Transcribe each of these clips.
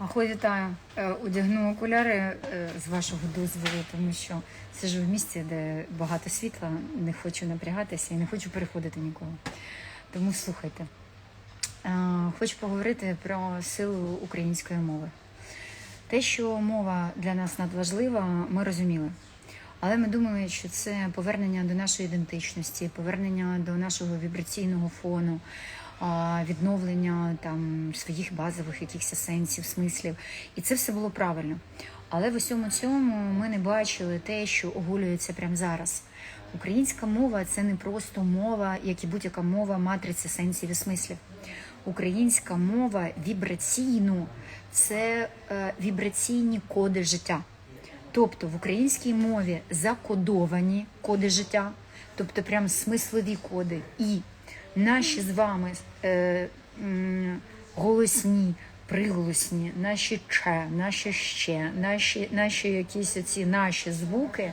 Ахо, вітаю. Е, Одягну окуляри е, з вашого дозволу, тому що сижу в місці, де багато світла, не хочу напрягатися і не хочу переходити нікого. Тому слухайте. Е, Хочу поговорити про силу української мови. Те, що мова для нас надважлива, ми розуміли. Але ми думали, що це повернення до нашої ідентичності, повернення до нашого вібраційного фону, відновлення там своїх базових якихось сенсів, смислів. І це все було правильно. Але в усьому цьому ми не бачили те, що оголюється прямо зараз. Українська мова це не просто мова, як і будь-яка мова матриці сенсів і смислів. Українська мова вібраційно це е, вібраційні коди життя. Тобто в українській мові закодовані коди життя, тобто прям смислові коди, і наші з вами е, голосні, приголосні, наші че, наші ще, наші, наші якісь ці наші звуки,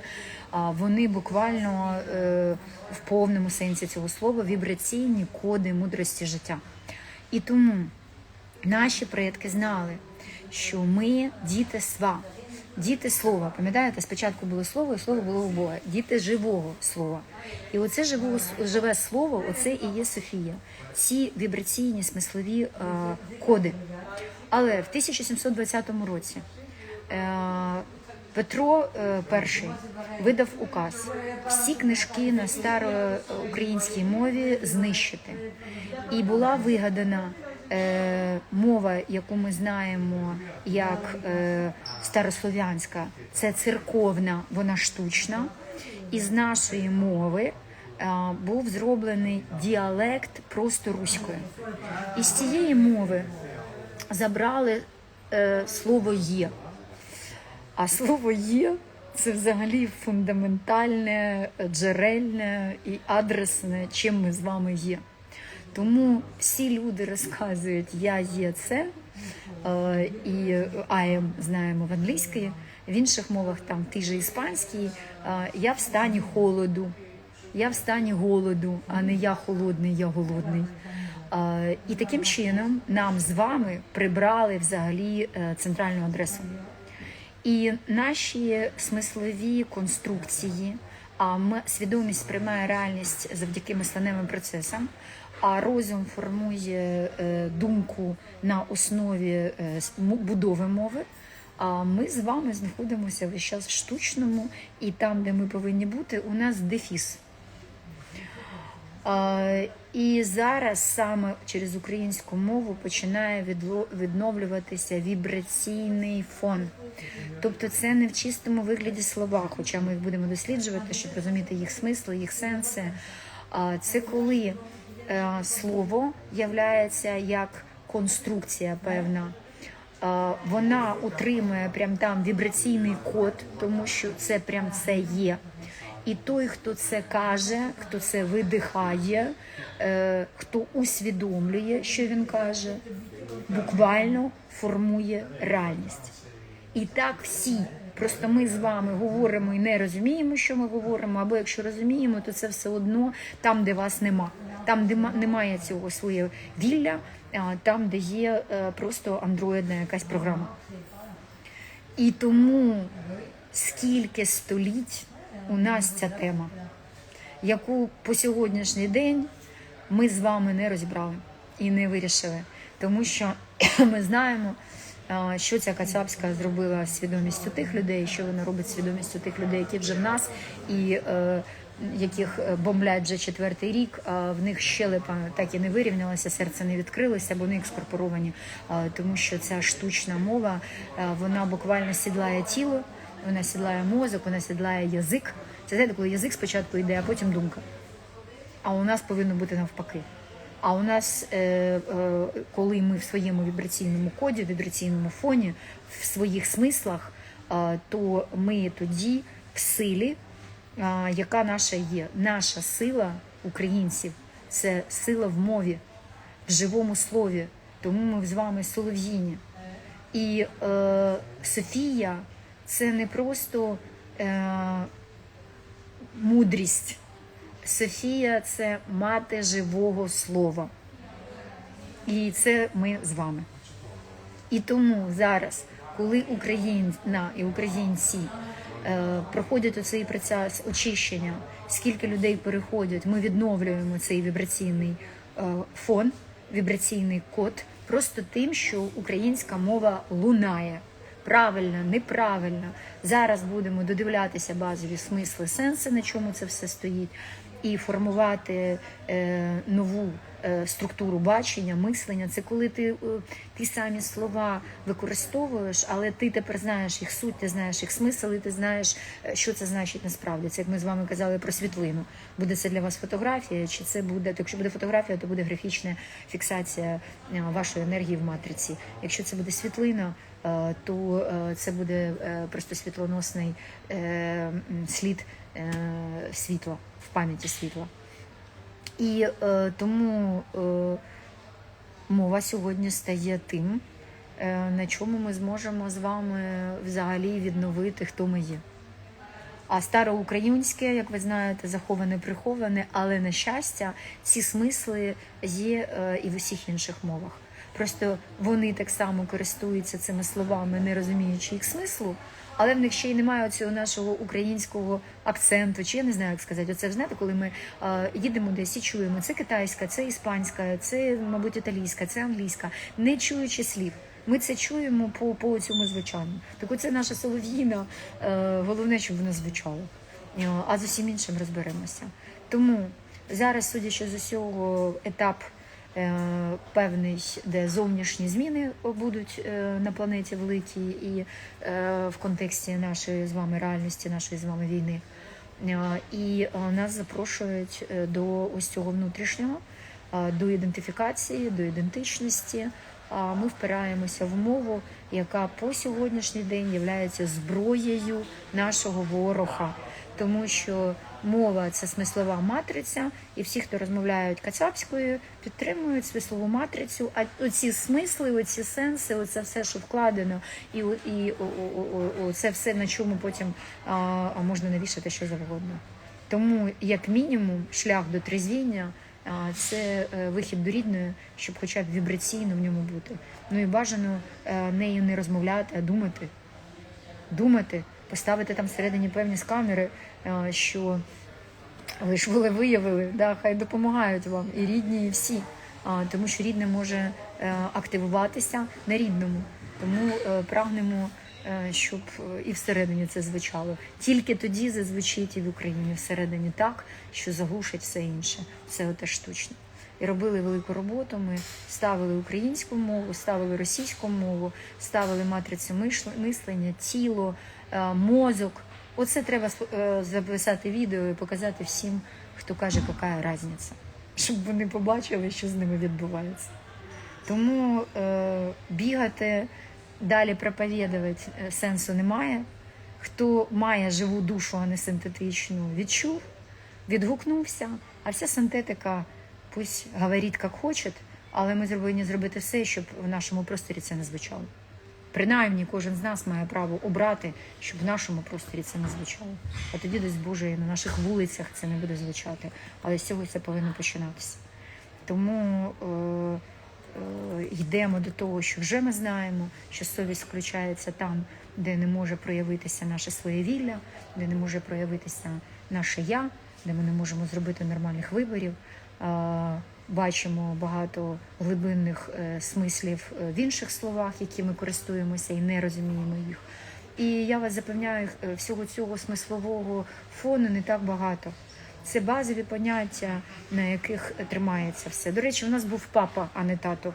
вони буквально е, в повному сенсі цього слова вібраційні коди мудрості життя. І тому наші предки знали, що ми діти сва. Діти слова, пам'ятаєте, спочатку було слово, і слово було у Бога. Діти живого слова. І оце живого, живе слово, оце і є Софія. Ці вібраційні смислові е, коди. Але в 1720 році е, Петро е, І видав указ всі книжки на староукраїнській мові знищити. І була вигадана е, мова, яку ми знаємо як е, старослов'янська, це церковна, вона штучна. І з нашої мови е, був зроблений діалект просто руської. І з цієї мови забрали е, слово є. А слово є це взагалі фундаментальне, джерельне і адресне, чим ми з вами є. Тому всі люди розказують Я є це і I am знаємо в англійській, в інших мовах там ти же іспанський, е, я в стані холоду, я в стані голоду, а не я холодний, я голодний. Е, І таким чином нам з вами прибрали взагалі е, центральну адресу. І наші смислові конструкції, а ми свідомість приймає реальність завдяки мисленневим процесам, а розум формує е, думку на основі е, будови мови. А ми з вами знаходимося весь час в штучному, і там, де ми повинні бути, у нас дефіс. І зараз саме через українську мову починає відновлюватися вібраційний фон. Тобто це не в чистому вигляді слова, хоча ми їх будемо досліджувати, щоб розуміти їх смисли, їх сенси. Це коли слово являється як конструкція певна. А, Вона утримує прям там вібраційний код, тому що це прям це є. І той, хто це каже, хто це видихає, е, хто усвідомлює, що він каже, буквально формує реальність. І так всі. Просто ми з вами говоримо і не розуміємо, що ми говоримо, або якщо розуміємо, то це все одно там, де вас нема. Там, де ма- немає цього своє вілля, там, де є е, просто андроїдна якась програма. І тому скільки століть у нас ця тема, яку по сьогоднішній день ми з вами не розібрали і не вирішили, тому що ми знаємо, що ця Кацапська зробила свідомістю тих людей, що вона робить свідомістю тих людей, які вже в нас і е, яких е, бомблять вже четвертий рік. В них щелепа так і не вирівнялася, серце не відкрилося, бо вони екскорпоровані, тому що ця штучна мова е, вона буквально сідлає тіло, вона сідлає мозок, вона сідлає язик. Це знаєте, коли язик спочатку йде, а потім думка. А у нас повинно бути навпаки. А у нас, е, коли ми в своєму вібраційному коді, вібраційному фоні, в своїх смислах, то ми тоді в силі, яка наша є. Наша сила українців це сила в мові, в живому слові. Тому ми з вами солов'їні. І е, Софія це не просто е, мудрість. Софія це мати живого слова. І це ми з вами. І тому зараз, коли Україна і українці проходять оцей процес очищення, скільки людей переходять, ми відновлюємо цей вібраційний е, фон, вібраційний код, просто тим, що українська мова лунає. Правильно, неправильно. Зараз будемо додивлятися базові смисли, сенси, на чому це все стоїть, і формувати е, нову е, структуру бачення, мислення. Це коли ти е, ті самі слова використовуєш, але ти тепер знаєш їх суть, ти знаєш їх смисл, і ти знаєш, е, що це значить насправді. Це як ми з вами казали про світлину. Буде це для вас фотографія, чи це буде, то якщо буде фотографія, то буде графічна фіксація е, вашої енергії в матриці. Якщо це буде світлина, то е, це буде е, просто світлоносний е, слід е, світла в пам'яті світла. І е, тому е, мова сьогодні стає тим, е, на чому ми зможемо з вами взагалі відновити, хто ми є. А староукраїнське, як ви знаєте, заховане, приховане, але на щастя, ці смисли є е, і в усіх інших мовах. Просто вони так само користуються цими словами, не розуміючи їх смислу, але в них ще й немає цього нашого українського акценту, чи я не знаю, як сказати. Оце знаєте, коли ми е, їдемо десь і чуємо, це китайська, це іспанська, це, мабуть, італійська, це англійська, не чуючи слів. Ми це чуємо по, по цьому звучанню. Так оце наша солов'їна, е, головне, щоб воно звучало. Е, А з усім іншим розберемося. Тому зараз, судячи з усього, етап певний, де зовнішні зміни будуть е, на планеті великі, і е, в контексті нашої з вами реальності, нашої з вами війни. Е, І е, нас запрошують е, до ось цього внутрішнього, е, до ідентифікації, до ідентичності. А Ми впираємося в мову, яка по сьогоднішній день є зброєю нашого ворога, тому що мова це смислова матриця, і всі, хто розмовляють кацапською, підтримують смислову матрицю. А оці смисли, оці сенси, оце все, що вкладено, і, і це все на чому потім а, можна навішати що завгодно. Тому, як мінімум, шлях до трезвіння це е, вихід до рідної, щоб хоча б вібраційно в ньому бути. Ну і бажано е, нею не розмовляти, а думати. Думати, поставити там всередині певні сканери, е, що ви ж ви виявили, да, хай допомагають вам і рідні, і всі. Тому що рідне може е, активуватися на рідному. Тому е, прагнемо, щоб і всередині це звучало. Тільки тоді зазвучить і в Україні всередині так, що заглушить все інше. Все оте штучне. І робили велику роботу. Ми ставили українську мову, ставили російську мову, ставили матрицю мислення, тіло, мозок. Оце треба е, записати відео і показати всім, хто каже, яка різниця, щоб вони побачили, що з ними відбувається. Тому е, бігати, далі проповідувати е, сенсу немає. Хто має живу душу, а не синтетичну, відчув, відгукнувся, а вся синтетика пусть говорить, як хоче, але ми повинні зробити все, щоб в нашому просторі це не звучало. Принаймні, кожен з нас має право обрати, щоб в нашому просторі це не звучало. А тоді десь Боже, і на наших вулицях це не буде звучати. Але з цього це повинно починатися. Тому е, е, йдемо до того, що вже ми знаємо, що совість включається там, де не може проявитися наше своєвілля, де не може проявитися наше я, де ми не можемо зробити нормальних виборів. Е, Бачимо багато глибинних е, смислів е, в інших словах, які ми користуємося і не розуміємо їх. І я вас запевняю, е, всього цього смислового фону не так багато. Це базові поняття, на яких тримається все. До речі, у нас був папа, а не тато.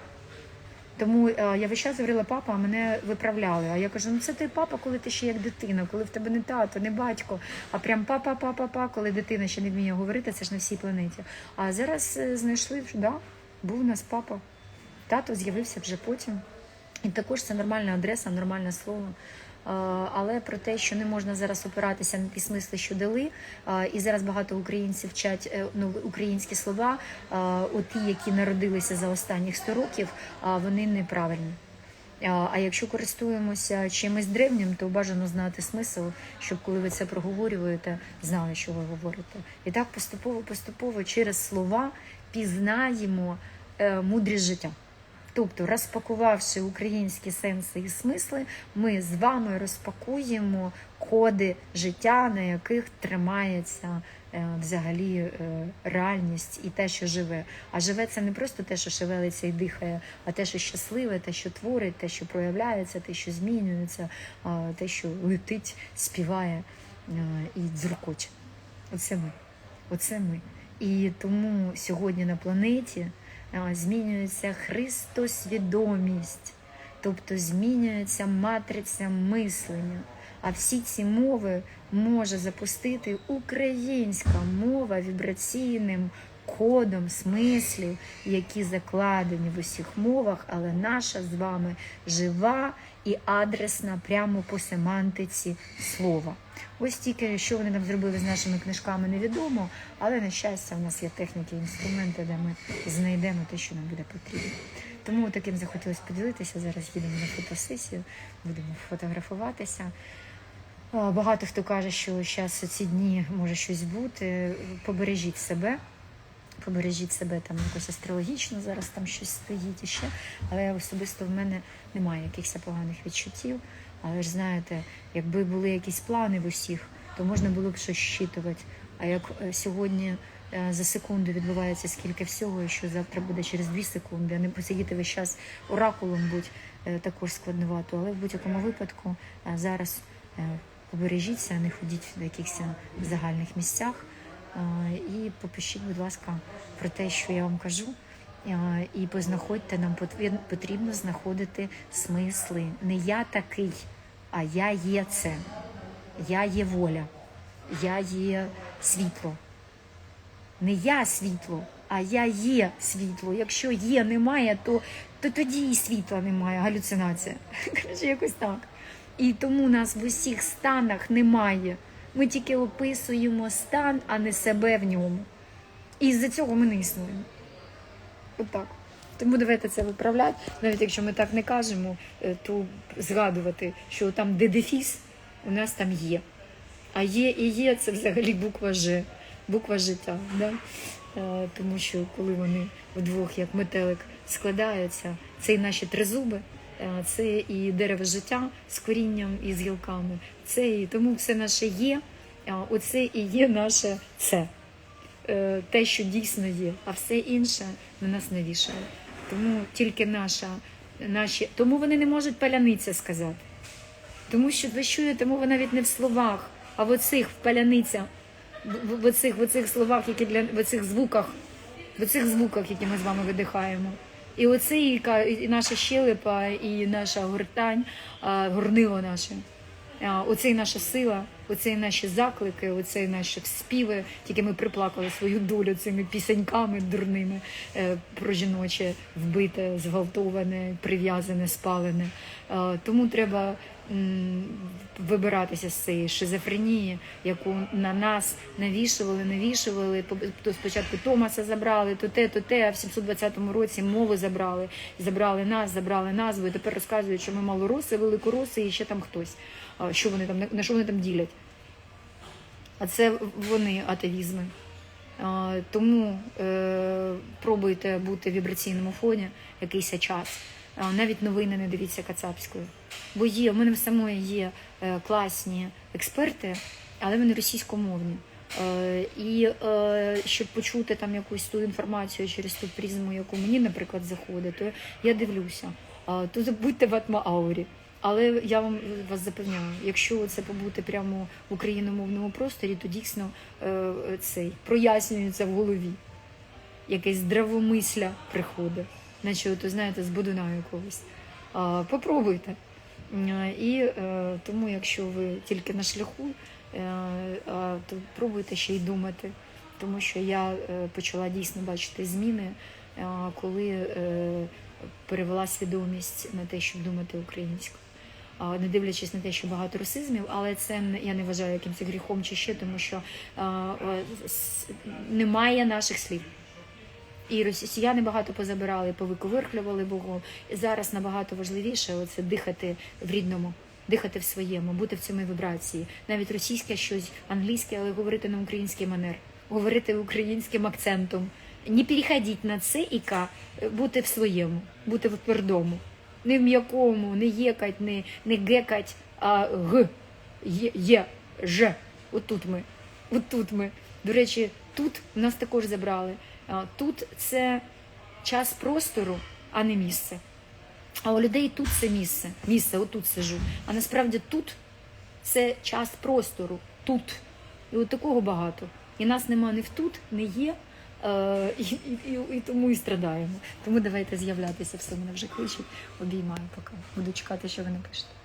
Тому е, я весь час говорила папа, а мене виправляли. А я кажу, ну це ти папа, коли ти ще як дитина, коли в тебе не тато, не батько, а прям папа, папа, папа, коли дитина ще не вміє говорити, це ж на всій планеті. А зараз е, знайшли, що да, був у нас папа. Тато з'явився вже потім. І також це нормальна адреса, нормальне слово. Але про те, що не можна зараз опиратися на ті смисли, що дали, і зараз багато українців вчать е, ну, українські слова, е, от ті, які народилися за останніх 100 років, вони неправильні. А а якщо користуємося чимось древнім, то бажано знати смисл, щоб коли ви це проговорюєте, знали, що ви говорите. І так поступово, поступово через слова пізнаємо е, мудрість життя. Тобто, розпакувавши українські сенси і смисли, ми з вами розпакуємо коди життя, на яких тримається е, взагалі е, реальність і те, що живе. А живе це не просто те, що шевелиться і дихає, а те, що щасливе, те, що творить, те, що проявляється, те, що змінюється, те, що летить, співає е, і дзюркоче. Оце ми. Оце ми. І тому сьогодні на планеті змінюється христосвідомість, тобто змінюється матриця мислення. А всі ці мови може запустити українська мова вібраційним кодом смислів, які закладені в усіх мовах, але наша з вами жива і адресна прямо по семантиці слова. Ось тільки що вони там зробили з нашими книжками, невідомо, але на щастя, у нас є техніки, інструменти, де ми знайдемо те, що нам буде потрібно. Тому таким захотілося поділитися. Зараз їдемо на фотосесію, будемо фотографуватися. Багато хто каже, що зараз ці дні може щось бути. Побережіть себе, побережіть себе там якось астрологічно, зараз там щось стоїть іще. Але особисто в мене немає якихось поганих відчуттів. Але ж знаєте, якби були якісь плани в усіх, то можна було б щось щитувати. А як е, сьогодні е, за секунду відбувається скільки всього, і що завтра буде через дві секунди, а не посидіти весь час оракулом будь е, також складновато. Але в будь-якому випадку зараз побережіться, не ходіть в якихось загальних місцях. І попишіть, будь ласка, про те, що я вам кажу. І познаходьте, нам потрібно знаходити смисли. Не я такий, а я є це. Я є воля, я є світло. Не я світло, а я є світло. Якщо є немає, то, то тоді і світла немає, галюцинація. Коротше, якось так. І тому нас в усіх станах немає. Ми тільки описуємо стан, а не себе в ньому. І з-за цього ми не існуємо. Отак. Тому давайте це виправляти. Навіть якщо ми так не кажемо, е, то згадувати, що там де дефіс, у нас там є. А є і є це взагалі буква Ж, буква життя. Да? Е, Тому що коли вони вдвох, як метелик, складаються, це і наші тризуби, це і дерево життя з корінням і з гілками. Це і тому все наше є, оце і є наше це. Е, Те, що дійсно є, а все інше на нас не вішає. Тому тільки наша, наші, тому вони не можуть паляниця сказати. Тому що ви чуєте, мова навіть не в словах, а в оцих в паляниця, в, оцих, в оцих словах, які для в оцих звуках, в оцих звуках, які ми з вами видихаємо. І оце і, наша щелепа, і наша гортань, горнило наше. Оце і наша сила, оце і наші заклики, оце і наші співи. Тільки ми приплакали свою долю цими пісеньками дурними е, про жіноче вбите, зґвалтоване, прив'язане, спалене. Е, Тому треба вибиратися з цієї шизофренії, яку на нас навішували, навішували. То спочатку Томаса забрали, то те, то те, а в 720 році мови забрали, забрали нас, забрали назву, і тепер розказують, що ми малороси, великороси і ще там хтось. Що вони там на- що вони там ділять? А це вони атеїзми. Тому е, пробуйте бути в вібраційному фоні якийсь час. Навіть новини не дивіться кацапською. Бо є, в мене в самої є е, класні експерти, але вони російськомовні. Е, І е, щоб почути там якусь ту інформацію через ту призму, яку мені, наприклад, заходить, то я дивлюся. То забудьте в атмоаурі. Але я вам вас запевняю, якщо це побути прямо в україномовному просторі, то дійсно е, цей прояснюється в голові. Якесь здравомисля приходить, наче от, знаєте, з будуна якогось. А, попробуйте. І е, тому, якщо ви тільки на шляху, е, а, то пробуйте ще й думати. Тому що я е, почала дійсно бачити зміни, е, коли е, перевела свідомість на те, щоб думати українською. Не дивлячись на те, що багато русизмів, але це я не вважаю якимось гріхом чи ще, тому що немає наших слів. І росіяни багато позабирали, повиковерхлювали Богу. І зараз набагато важливіше оце дихати в рідному, дихати в своєму, бути в цьому вібрації. Навіть російське щось, англійське, але говорити на український манер, говорити українським акцентом, не переходити на це і К, е, бути в своєму, бути в твердому. Не в м'якому, не єкать, не, не гекать, а г, є, є, ж. Отут ми. Отут ми. До речі, тут нас також забрали. Тут це час простору, а не місце. А у людей тут це місце. Місце, отут сижу. А насправді тут це час простору. Тут. І от такого багато. І нас нема ні в тут, не є. Е, і, і, і, і тому і страдаємо. Тому давайте з'являтися, все мене вже кличуть. Обіймаю поки. Буду чекати, що ви напишете.